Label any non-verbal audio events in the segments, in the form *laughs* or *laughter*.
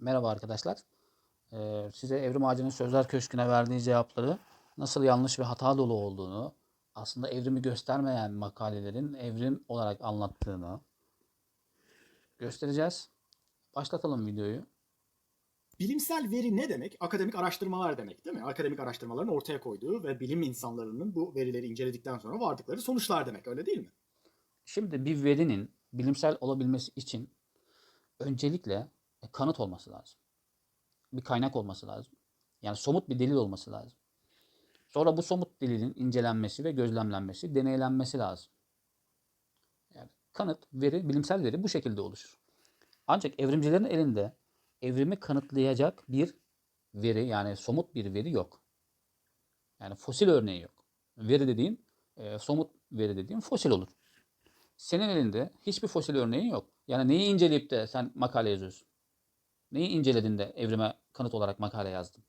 Merhaba arkadaşlar. Ee, size Evrim Ağacı'nın Sözler Köşkü'ne verdiği cevapları nasıl yanlış ve hata dolu olduğunu, aslında evrimi göstermeyen makalelerin evrim olarak anlattığını göstereceğiz. Başlatalım videoyu. Bilimsel veri ne demek? Akademik araştırmalar demek değil mi? Akademik araştırmaların ortaya koyduğu ve bilim insanlarının bu verileri inceledikten sonra vardıkları sonuçlar demek öyle değil mi? Şimdi bir verinin bilimsel olabilmesi için öncelikle e, kanıt olması lazım. Bir kaynak olması lazım. Yani somut bir delil olması lazım. Sonra bu somut delilin incelenmesi ve gözlemlenmesi, deneylenmesi lazım. Yani kanıt, veri, bilimsel veri bu şekilde oluşur. Ancak evrimcilerin elinde evrimi kanıtlayacak bir veri yani somut bir veri yok. Yani fosil örneği yok. Veri dediğin, e, somut veri dediğin fosil olur. Senin elinde hiçbir fosil örneği yok. Yani neyi inceleyip de sen makale yazıyorsun? Neyi inceledin de evrime kanıt olarak makale yazdın?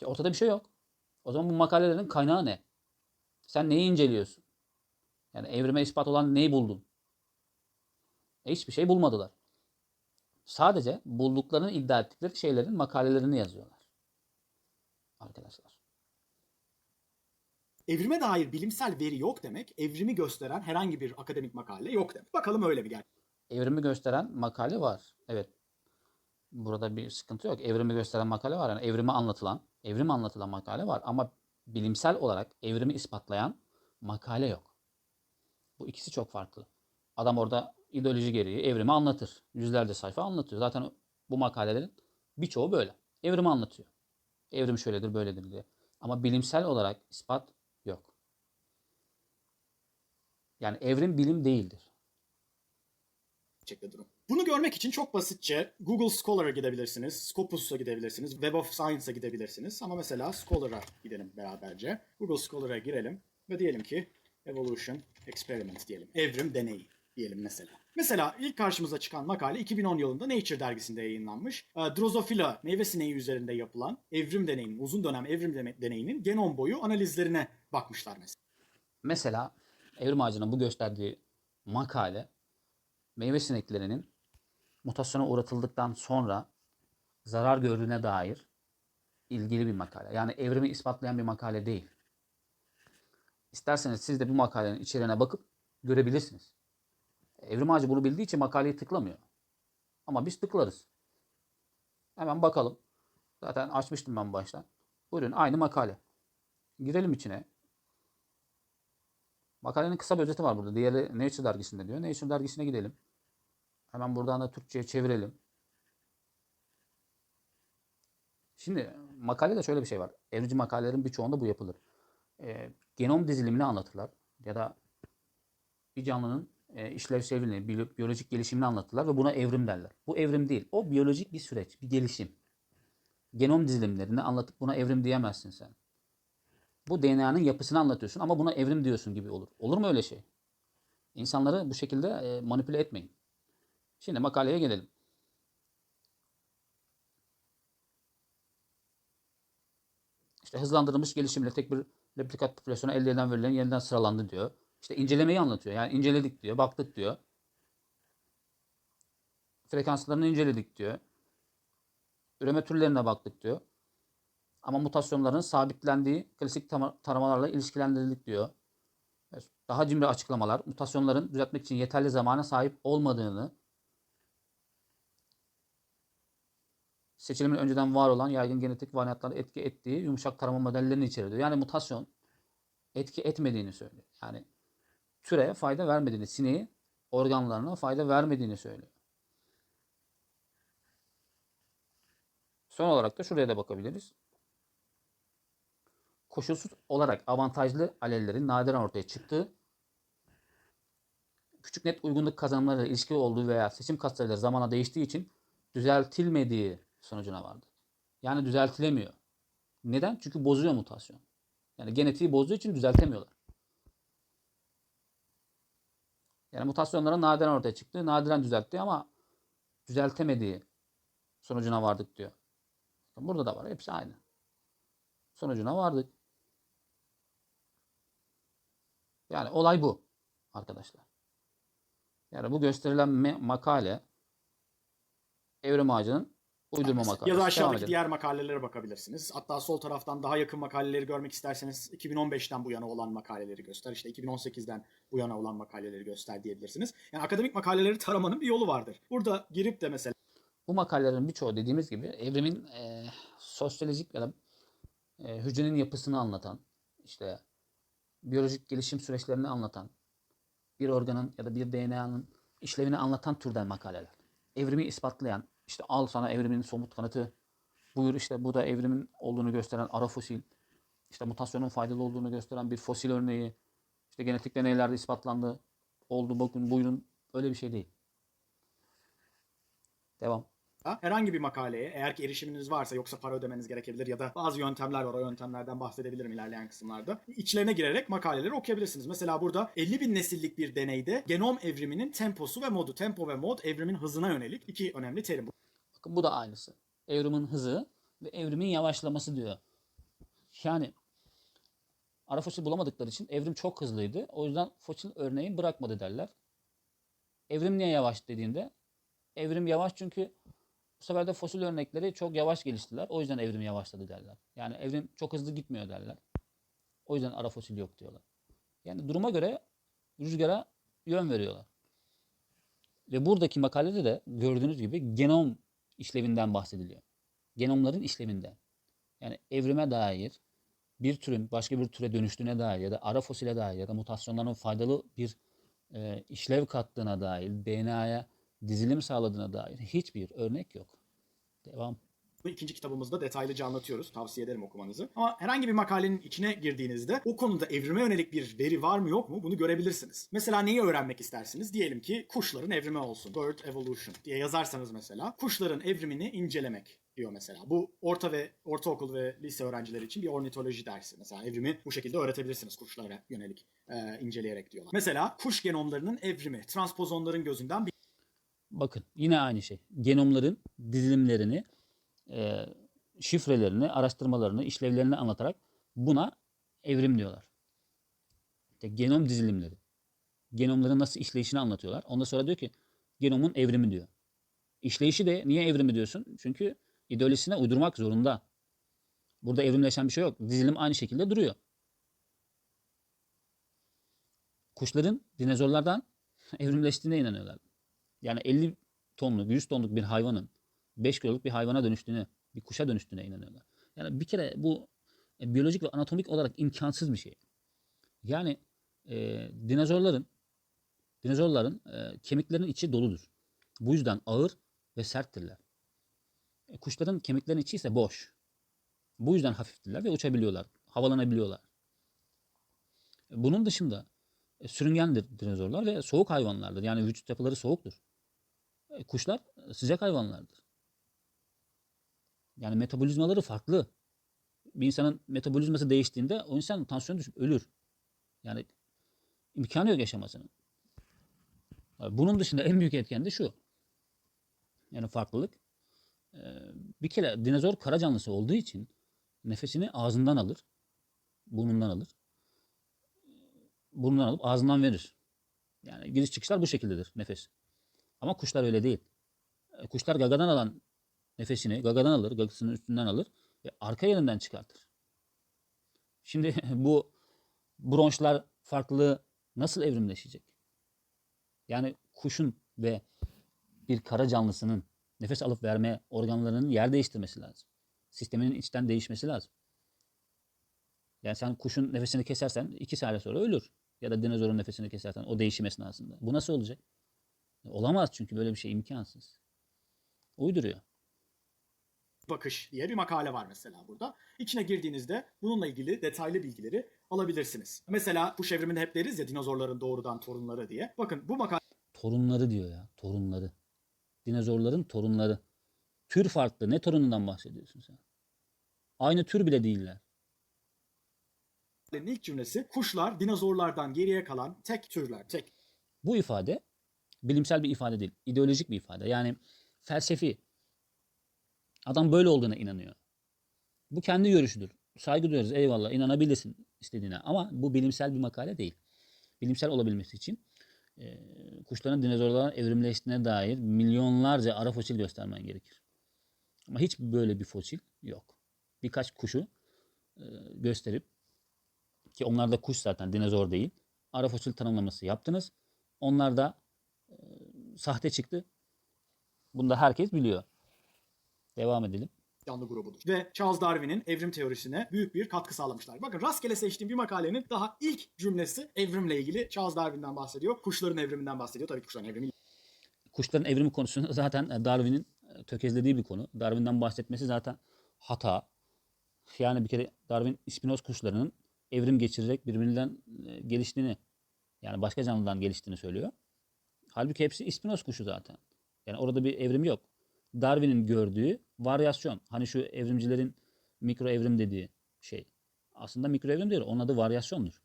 Ya ortada bir şey yok. O zaman bu makalelerin kaynağı ne? Sen neyi inceliyorsun? Yani evrime ispat olan neyi buldun? E hiçbir şey bulmadılar. Sadece bulduklarını iddia ettikleri şeylerin makalelerini yazıyorlar. Arkadaşlar. Evrime dair bilimsel veri yok demek, evrimi gösteren herhangi bir akademik makale yok demek. Bakalım öyle bir gel. Evrimi gösteren makale var. Evet. Burada bir sıkıntı yok. Evrimi gösteren makale var. Yani evrimi anlatılan, evrim anlatılan makale var. Ama bilimsel olarak evrimi ispatlayan makale yok. Bu ikisi çok farklı. Adam orada ideoloji gereği evrimi anlatır. Yüzlerce sayfa anlatıyor. Zaten bu makalelerin birçoğu böyle. Evrimi anlatıyor. Evrim şöyledir, böyledir diye. Ama bilimsel olarak ispat yok. Yani evrim bilim değildir. Gerçekte durum. Bunu görmek için çok basitçe Google Scholar'a gidebilirsiniz, Scopus'a gidebilirsiniz, Web of Science'a gidebilirsiniz. Ama mesela Scholar'a gidelim beraberce. Google Scholar'a girelim ve diyelim ki Evolution Experiment diyelim. Evrim deneyi diyelim mesela. Mesela ilk karşımıza çıkan makale 2010 yılında Nature dergisinde yayınlanmış. Ee, Drosophila meyve sineği üzerinde yapılan evrim deneyinin, uzun dönem evrim deneyinin genom boyu analizlerine bakmışlar mesela. Mesela evrim ağacının bu gösterdiği makale meyve sineklerinin mutasyona uğratıldıktan sonra zarar gördüğüne dair ilgili bir makale. Yani evrimi ispatlayan bir makale değil. İsterseniz siz de bu makalenin içeriğine bakıp görebilirsiniz. Evrim ağacı bunu bildiği için makaleyi tıklamıyor. Ama biz tıklarız. Hemen bakalım. Zaten açmıştım ben baştan. Buyurun aynı makale. Girelim içine. Makalenin kısa bir özeti var burada. Diğeri Nature dergisinde diyor. Nature dergisine gidelim. Hemen buradan da Türkçe'ye çevirelim. Şimdi makalede şöyle bir şey var. Evrimci makalelerin birçoğunda bu yapılır. Ee, genom dizilimini anlatırlar. Ya da bir canlının e, işlevselliğini, biyo- biyolojik gelişimini anlatırlar ve buna evrim derler. Bu evrim değil. O biyolojik bir süreç, bir gelişim. Genom dizilimlerini anlatıp buna evrim diyemezsin sen. Bu DNA'nın yapısını anlatıyorsun ama buna evrim diyorsun gibi olur. Olur mu öyle şey? İnsanları bu şekilde e, manipüle etmeyin. Şimdi makaleye gelelim. İşte hızlandırılmış gelişimle tek bir replikat popülasyonu elde edilen verilerin yeniden sıralandı diyor. İşte incelemeyi anlatıyor. Yani inceledik diyor, baktık diyor. Frekanslarını inceledik diyor. Üreme türlerine baktık diyor. Ama mutasyonların sabitlendiği klasik taramalarla ilişkilendirildik diyor. Daha cimri açıklamalar, mutasyonların düzeltmek için yeterli zamana sahip olmadığını, seçilimin önceden var olan yaygın genetik varyantlara etki ettiği yumuşak tarama modellerini içeriyor. Yani mutasyon etki etmediğini söylüyor. Yani türe fayda vermediğini, sineği organlarına fayda vermediğini söylüyor. Son olarak da şuraya da bakabiliriz. Koşulsuz olarak avantajlı alellerin nadiren ortaya çıktığı, küçük net uygunluk kazanımlarıyla ilişkili olduğu veya seçim katsayıları zamana değiştiği için düzeltilmediği sonucuna vardı. Yani düzeltilemiyor. Neden? Çünkü bozuyor mutasyon. Yani genetiği bozduğu için düzeltemiyorlar. Yani mutasyonların nadiren ortaya çıktığı, nadiren düzelttiği ama düzeltemediği sonucuna vardık diyor. Burada da var. Hepsi aynı. Sonucuna vardık. Yani olay bu arkadaşlar. Yani bu gösterilen makale Evrim Ağacı'nın uydurma makalesi. Ya da aşağıdaki diğer makalelere bakabilirsiniz. Hatta sol taraftan daha yakın makaleleri görmek isterseniz 2015'ten bu yana olan makaleleri göster. İşte 2018'den bu yana olan makaleleri göster diyebilirsiniz. Yani akademik makaleleri taramanın bir yolu vardır. Burada girip de mesela Bu makalelerin birçoğu dediğimiz gibi evrimin e, sosyolojik ya da e, hücrenin yapısını anlatan, işte biyolojik gelişim süreçlerini anlatan, bir organın ya da bir DNA'nın işlevini anlatan türden makaleler. Evrimi ispatlayan, işte al sana evrimin somut kanıtı, buyur işte bu da evrimin olduğunu gösteren ara fosil, işte mutasyonun faydalı olduğunu gösteren bir fosil örneği, işte genetik deneylerde ispatlandı, oldu bakın buyurun öyle bir şey değil. Devam. herhangi bir makaleye eğer ki erişiminiz varsa yoksa para ödemeniz gerekebilir ya da bazı yöntemler var o yöntemlerden bahsedebilirim ilerleyen kısımlarda. İçlerine girerek makaleleri okuyabilirsiniz. Mesela burada 50 bin nesillik bir deneyde genom evriminin temposu ve modu. Tempo ve mod evrimin hızına yönelik iki önemli terim. Bu da aynısı. Evrimin hızı ve evrimin yavaşlaması diyor. Yani ara fosil bulamadıkları için evrim çok hızlıydı. O yüzden fosil örneği bırakmadı derler. Evrim niye yavaş dediğinde evrim yavaş çünkü bu sefer de fosil örnekleri çok yavaş geliştiler. O yüzden evrim yavaşladı derler. Yani evrim çok hızlı gitmiyor derler. O yüzden ara fosil yok diyorlar. Yani duruma göre rüzgara yön veriyorlar. Ve buradaki makalede de gördüğünüz gibi genom işlevinden bahsediliyor. Genomların işlevinden. Yani evrime dair bir türün başka bir türe dönüştüğüne dair ya da ara fosile dair ya da mutasyonların faydalı bir e, işlev kattığına dair, DNA'ya dizilim sağladığına dair hiçbir örnek yok. Devam. Bu ikinci kitabımızda detaylıca anlatıyoruz. Tavsiye ederim okumanızı. Ama herhangi bir makalenin içine girdiğinizde o konuda evrime yönelik bir veri var mı yok mu bunu görebilirsiniz. Mesela neyi öğrenmek istersiniz? Diyelim ki kuşların evrimi olsun. Bird evolution diye yazarsanız mesela kuşların evrimini incelemek diyor mesela. Bu orta ve ortaokul ve lise öğrencileri için bir ornitoloji dersi. Mesela evrimi bu şekilde öğretebilirsiniz kuşlara yönelik e, inceleyerek diyorlar. Mesela kuş genomlarının evrimi transpozonların gözünden bir Bakın yine aynı şey. Genomların dizilimlerini, e, şifrelerini, araştırmalarını, işlevlerini anlatarak buna evrim diyorlar. İşte genom dizilimleri. Genomların nasıl işleyişini anlatıyorlar. Ondan sonra diyor ki genomun evrimi diyor. İşleyişi de niye evrimi diyorsun? Çünkü ideolojisine uydurmak zorunda. Burada evrimleşen bir şey yok. Dizilim aynı şekilde duruyor. Kuşların dinozorlardan *laughs* evrimleştiğine inanıyorlar. Yani 50 tonluk, 100 tonluk bir hayvanın 5 kiloluk bir hayvana dönüştüğüne, bir kuşa dönüştüğüne inanıyorlar. Yani bir kere bu e, biyolojik ve anatomik olarak imkansız bir şey. Yani e, dinozorların dinozorların e, kemiklerin içi doludur. Bu yüzden ağır ve serttirler. E, kuşların kemiklerin içi ise boş. Bu yüzden hafiftirler ve uçabiliyorlar, havalanabiliyorlar. E, Bunun dışında e, sürüngendir dinozorlar ve soğuk hayvanlardır. Yani vücut yapıları soğuktur. E, Kuşlar e, sıcak hayvanlardır. Yani metabolizmaları farklı. Bir insanın metabolizması değiştiğinde o insan tansiyonu düşüp ölür. Yani imkanı yok yaşamasının. Bunun dışında en büyük etken de şu. Yani farklılık. Ee, Bir kere dinozor kara canlısı olduğu için nefesini ağzından alır. Burnundan alır. Burnundan alıp ağzından verir. Yani giriş çıkışlar bu şekildedir nefes. Ama kuşlar öyle değil. E, Kuşlar gagadan alan nefesini gagadan alır, gagasının üstünden alır ve arka yerinden çıkartır. Şimdi *laughs* bu bronşlar farklılığı nasıl evrimleşecek? Yani kuşun ve bir kara canlısının nefes alıp verme organlarının yer değiştirmesi lazım. Sisteminin içten değişmesi lazım. Yani sen kuşun nefesini kesersen iki saniye sonra ölür. Ya da dinozorun nefesini kesersen o değişim esnasında. Bu nasıl olacak? Olamaz çünkü böyle bir şey imkansız. Uyduruyor. Bakış diye bir makale var mesela burada. İçine girdiğinizde bununla ilgili detaylı bilgileri alabilirsiniz. Mesela kuş evriminde hep deriz ya dinozorların doğrudan torunları diye. Bakın bu Torunları diyor ya. Torunları. Dinozorların torunları. Tür farklı. Ne torunundan bahsediyorsun sen? Aynı tür bile değiller. makalenin ilk cümlesi kuşlar dinozorlardan geriye kalan tek türler. Tek Bu ifade bilimsel bir ifade değil. ideolojik bir ifade. Yani felsefi. Adam böyle olduğuna inanıyor. Bu kendi görüşüdür. Saygı duyarız. Eyvallah. inanabilirsin istediğine. Ama bu bilimsel bir makale değil. Bilimsel olabilmesi için e, kuşların dinozorlardan evrimleştiğine dair milyonlarca ara fosil göstermen gerekir. Ama hiç böyle bir fosil yok. Birkaç kuşu e, gösterip ki onlar da kuş zaten dinozor değil. Ara fosil tanımlaması yaptınız. Onlar da e, sahte çıktı. Bunu da herkes biliyor. Devam edelim. canlı grubudur. Ve Charles Darwin'in evrim teorisine büyük bir katkı sağlamışlar. Bakın rastgele seçtiğim bir makalenin daha ilk cümlesi evrimle ilgili Charles Darwin'den bahsediyor. Kuşların evriminden bahsediyor. Tabii kuşların evrimi Kuşların evrimi konusunu *laughs* zaten Darwin'in e, tökezlediği bir konu. Darwin'den bahsetmesi zaten hata. Yani bir kere Darwin ispinoz kuşlarının evrim geçirerek birbirinden e, geliştiğini yani başka canlıdan geliştiğini söylüyor. Halbuki hepsi ispinoz kuşu zaten. Yani orada bir evrim yok. Darwin'in gördüğü varyasyon. Hani şu evrimcilerin mikro evrim dediği şey. Aslında mikro evrim değil. Onun adı varyasyondur.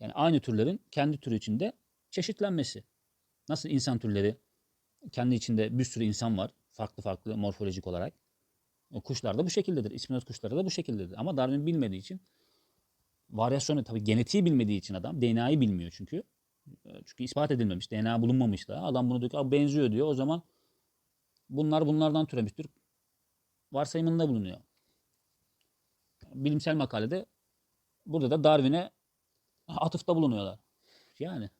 Yani aynı türlerin kendi türü içinde çeşitlenmesi. Nasıl insan türleri kendi içinde bir sürü insan var. Farklı farklı morfolojik olarak. O kuşlar da bu şekildedir. İspinoz kuşları da bu şekildedir. Ama Darwin bilmediği için varyasyonu tabii genetiği bilmediği için adam DNA'yı bilmiyor çünkü. E, Çünkü ispat edilmemiş. DNA bulunmamış da. Adam bunu diyor ki "Aa, benziyor diyor. O zaman bunlar bunlardan türemiştir. Varsayımında bulunuyor. Bilimsel makalede burada da Darwin'e atıfta bulunuyorlar. Yani